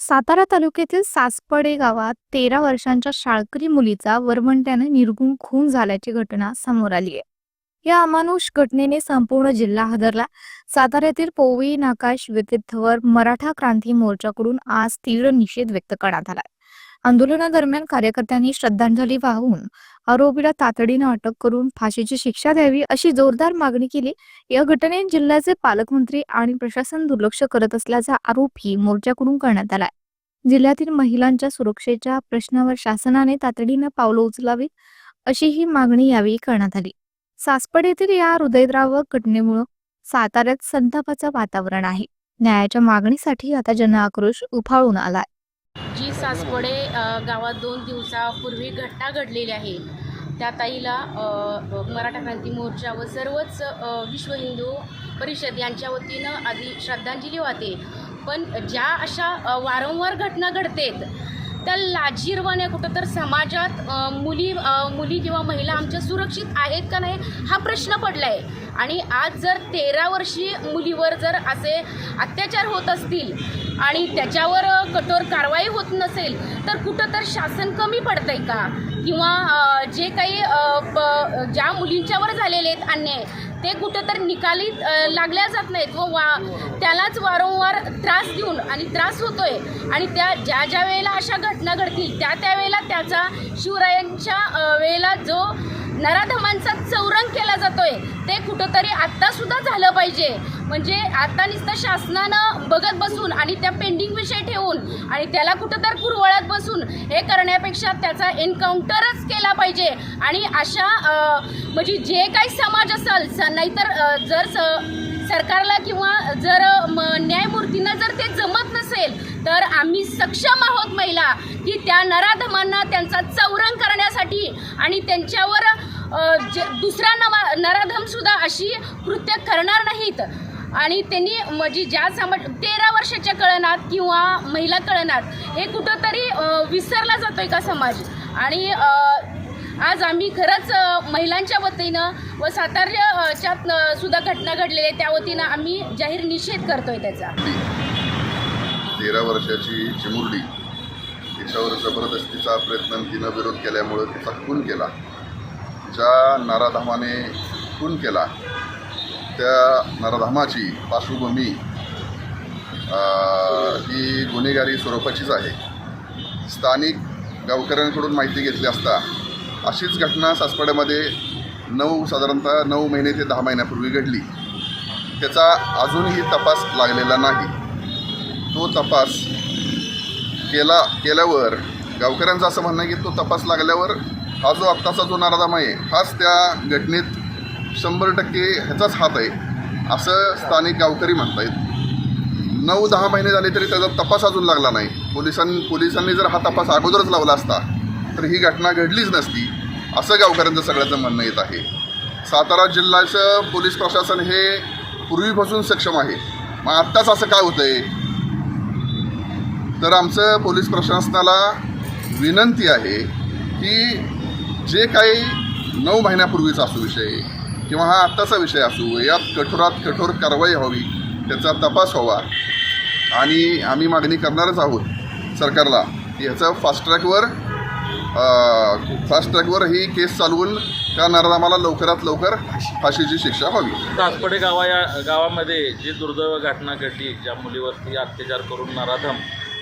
सातारा तालुक्यातील सासपडे गावात तेरा वर्षांच्या शाळकरी मुलीचा वरवंट्याने निर्गुण खून झाल्याची घटना समोर आली आहे. या अमानुष घटनेने संपूर्ण जिल्हा हादरला. साताऱ्यातील पोवई नाकाश व्यक्तित्वावर मराठा क्रांती मोर्चाकडून आज तीव्र निषेध व्यक्त करण्यात आला आंदोलनादरम्यान कार्यकर्त्यांनी श्रद्धांजली वाहून आरोपीला तातडीनं अटक करून फाशीची शिक्षा द्यावी अशी जोरदार मागणी केली. या घटनेत जिल्ह्याचे पालकमंत्री आणि प्रशासन दुर्लक्ष करत असल्याचा आरोपही मोर्चाकडून करण्यात आलाय जिल्ह्यातील महिलांच्या सुरक्षेच्या प्रश्नावर शासनाने तातडीनं पावलं उचलावीत अशी ही मागणी यावेळी करण्यात आली. सासपड येथील या हृदयद्रावक घटनेमुळं साताऱ्यात संतापाचं वातावरण आहे. न्यायाच्या मागणीसाठी आता जनआक्रोश उफाळून आलाय. सासवडे गावात दोन दिवसापूर्वी घटना घडलेली आहे. त्या ताईला मराठा क्रांती मोर्चा व सर्वच विश्व हिंदू परिषद यांच्या वतीनं आधी श्रद्धांजली वाहते. पण ज्या अशा वारंवार घटना घडतेत त्या लाजीरवाने कुठं तर समाजात मुली मुली किंवा महिला आमच्या सुरक्षित आहेत का नाही हा प्रश्न पडला आहे आणि आज जर तेरा वर्षी मुलीवर जर असे अत्याचार होत असतील आणि त्याच्यावर कठोर कारवाई होत नसेल तर कुठं तर शासन कमी पडतंय का? किंवा जे काही प- ज्या मुलींच्यावर झालेले आहेत अन्याय ते कुठं तर निकाली लागल्या जात नाहीत व वा त्यालाच वारंवार त्रास देऊन आणि त्रास होतोय. आणि त्या ज्या ज्या वेळेला अशा घटना घडतील त्या त्यावेळेला त्याचा शिवरायांच्या वेळेला जो नराधमांचा चौरंग केला ते कुठंतरी आत्तासुद्धा झालं पाहिजे. म्हणजे आता नुसतं शासनानं बघत बसून आणि त्या पेंडिंग विषय ठेवून आणि त्याला कुठं तर कुरवळत बसून हे करण्यापेक्षा त्याचा एन्काउंटरच केला पाहिजे. आणि अशा म्हणजे जे काही समाज असेल स- नाहीतर जर स सरकारला किंवा जर म, न्यायमूर्तींना जर ते जमत नसेल तर आम्ही सक्षम आहोत महिला की त्या नराधमांना त्यांचा चौरंग करण्यासाठी आणि त्यांच्यावर जे दुसरा नवा नराधमसुद्धा अशी कृत्य करणार नाहीत. आणि त्यांनी म्हणजे ज्या समाज तेरा वर्षाच्या कळणात किंवा महिला कळणात हे कुठंतरी विसरला विसरला जातोय का समाज? आणि आज आम्ही खरंच महिलांच्या वतीनं व साताऱ्याच्यात सुद्धा घटना घडलेली आहे त्या वतीनं आम्ही जाहीर निषेध करतोय त्याचा. तेरा वर्षाची चिमुरडी तिच्यावर जबरदस्तीचा प्रयत्न तिनं विरोध केल्यामुळं तिचा खून केला. ज्या नराधामाने खून केला त्या नराधामाची पार्श्वभूमी ही गुन्हेगारी स्वरूपाचीच आहे. स्थानिक गावकऱ्यांकडून माहिती घेतली असता अशीच घटना सासपाड्यामध्ये नऊ साधारणतः नऊ महिने ते दहा महिन्यापूर्वी घडली. त्याचा अजूनही तपास लागलेला नाही. तो तपास केला केल्यावर गावकऱ्यांचं असं म्हणणं आहे की तो तपास लागल्यावर हा जो आत्ताचा जो नराधाम आहे हाच त्या घटनेत शंभर टक्के ह्याचाच हात आहे असं स्थानिक गावकरी म्हणतायत. नऊ दहा महिने झाले तरी त्याचा तपास अजून लागला नाही. पोलिसांनी पोलिसांनी जर हा तपास अगोदरच लावला असता तर ही घटना घडलीच नसती असं गावकऱ्यांचं सगळ्याचं म्हणणं येत आहे. सातारा जिल्ह्याचं पोलीस प्रशासन हे पूर्वीपासून सक्षम आहे. मग आत्ताच असं काय होतं आहे तर आमचं पोलीस प्रशासनाला विनंती आहे की जे काही नऊ महिन्यापूर्वीचा असू विषय किंवा हा आत्ताचा विषय असू यात कठोरात कठोर कारवाई व्हावी त्याचा तपास व्हावा. आणि आम्ही मागणी करणारच आहोत सरकारला. की ह्याचं फास्ट ट्रॅकवर फास्ट ट्रॅकवर ही केस चालवून त्या नराधामाला लवकरात लवकर फाशीची शिक्षा व्हावी. तासपडे गावा या गावामध्ये जी दुर्दैव घटना घडली ज्या मुलीवरती अत्याचार करून नराधम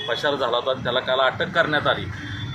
पशार झाला होता त्याला काल अटक करण्यात आली.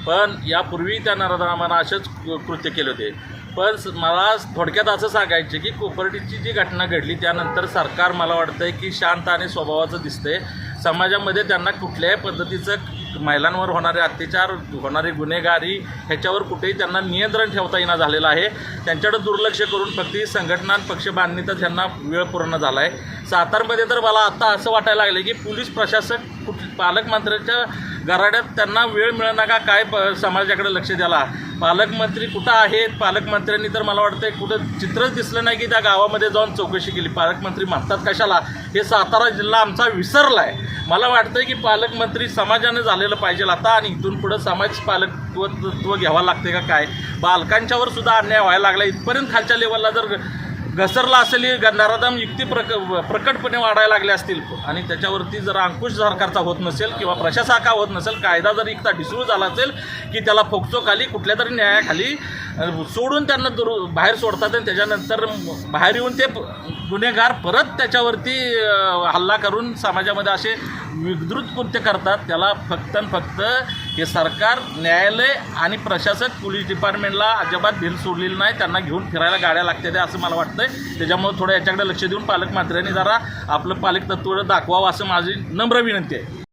पण यापूर्वी त्या नराधमानं असेच कृ- कृत्य केले होते. पण मला थोडक्यात असं सांगायचं की कोपर्टीची जी घटना घडली त्यानंतर सरकार मला वाटतंय की शांत आणि स्वभावाचं दिसतंय. समाजामध्ये त्यांना कुठल्याही पद्धतीचं महिलांवर होणारे अत्याचार होणारी गुन्हेगारी ह्याच्यावर कुठेही त्यांना नियंत्रण ठेवता येणं झालेलं आहे. त्यांच्याकडे दुर्लक्ष करून फक्त ही संघटना पक्ष बांधणीतच त्यांना वेळ पूर्ण झाला आहे सातारमध्ये तर मला आता असं वाटायला लागलं की पोलीस प्रशासक कुठ पालकमंत्र्यांच्या गराड्यात त्यांना वेळ मिळणार का? काय प समाजाकडे लक्ष द्यायला? पालकमंत्री कुठं आहेत? पालकमंत्र्यांनी तर मला वाटतं कुठं चित्रच दिसलं नाही की त्या गावामध्ये जाऊन चौकशी केली. पालकमंत्री म्हणतात कशाला? हे सातारा जिल्हा आमचा विसरला आहे मला वाटतं की पालकमंत्री समाजानं झालेलं पाहिजे आता आणि इथून पुढं समाज पालकत्व घ्यावं लागते का काय? बालकांच्यावर सुद्धा अन्याय व्हायला लागला इथपर्यंत खालच्या लेवलला जर घसरला असेल ही ग- युक्ती प्रक प्रकटपणे वाढायला लागले असतील. आणि त्याच्यावरती जर अंकुश सरकारचा होत नसेल किंवा प्रशासका होत नसेल कायदा जर एकता ढिसूळ झाला असेल की त्याला फोकचोखाली कुठल्या तरी न्यायाखाली सोडून त्यांना दूर बाहेर सोडतात आणि त्याच्यानंतर बाहेर येऊन ते गुन्हेगार परत त्याच्यावरती हल्ला करून समाजामध्ये असे विद्रुत कृत्य करतात. त्याला फक्त आणि फक्त हे सरकार न्यायालय आणि प्रशासक पोलीस डिपार्टमेंटला अजिबात भील सोडलेली नाही. त्यांना घेऊन फिरायला गाड्या लागतात असं मला वाटतंय. त्याच्यामुळे थोडं याच्याकडे लक्ष देऊन पालकमंत्र्यांनी जरा आपलं पालक तत्व दाखवावं असं माझी नम्र विनंती आहे.